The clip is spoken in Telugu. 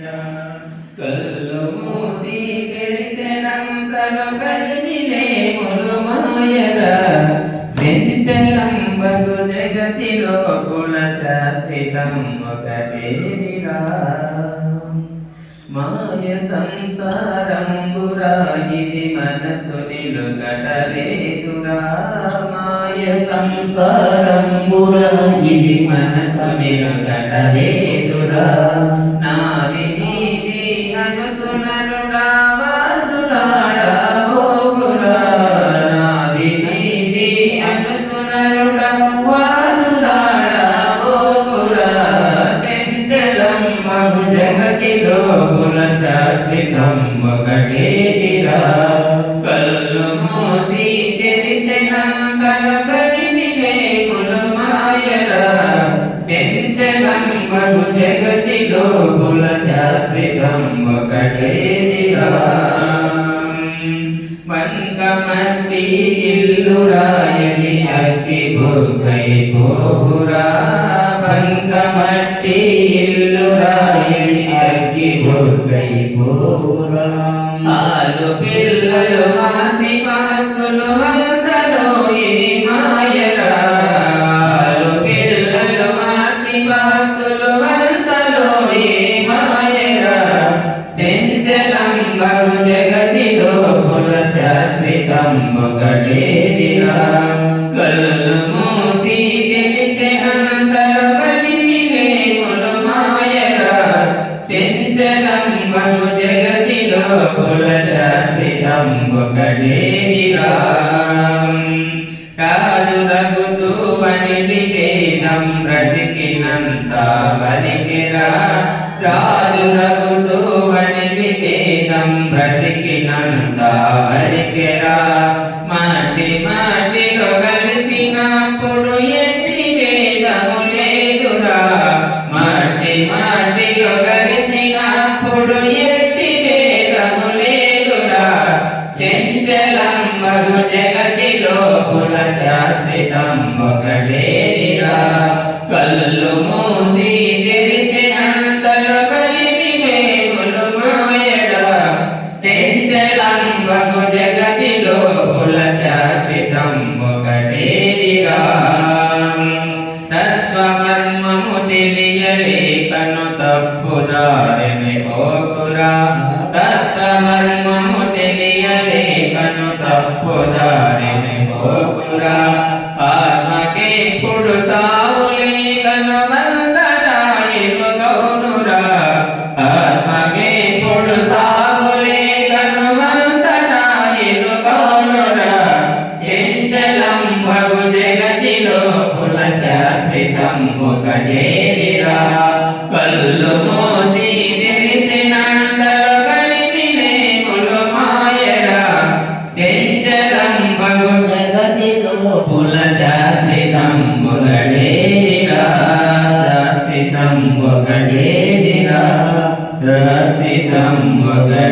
కళ్ళు మూసి తెరిసెనంతలో కలిమిలేములు మాయరా వెంచలంబగు జగతిలో కుల శాశ్వతం ఒకటేదిరా మాయ సంసారంబురా ఇది మనసు నిలుగటలేదురా మాయ సంసారంబురా ఇది మనసు నిలుగటలేదురా మగు జగతిలో కుల శాశ్వతం ఒకటేదిరా మంగమట్టి ఇల్లు రాయని అగ్గి బొగ్గై పోగురా. బంగమట్టి ఇల్లు రాయని అగ్గి బొగ్గై పోగురా. ఆలు పిల్లలు చెంచలం జగతిలో కుల శాశ్వతం ఒకటేదిరా కళ్ళు మూసి తెలిసే అంతరు కలిమిలే మాయరా చెంచలం జగతిలో కుల రాజు రఘుతూ బ్రతికినంత రాజు మాటిలో కలిసినప్పుడు ఎట్టి వేదము లేదురా మాటి మాటిలో కలిసినప్పుడు ఎట్టి వేదము లేదురా చెంచలం మగు జగతిలో కుల శాశ్వతం ఒకటేరా కళ్ళు మూసి తత్వమర్మము తెలియలేకను తప్పుదారిని పోకురా తత్వమర్మము తెలియలేకను తప్పుదారిని పోకురా ఆత్మకెప్పుడు కమ్ము కజేరిరా కళ్ళు మోసి తెలిసినంతలో కలిపినే కులు మాయరా చెంచలం భగు జగతి లోపుల శాశ్వతం మొగడేరిరా శాశ్వతం మొగడేరిరా శాశ్వతం మొగడే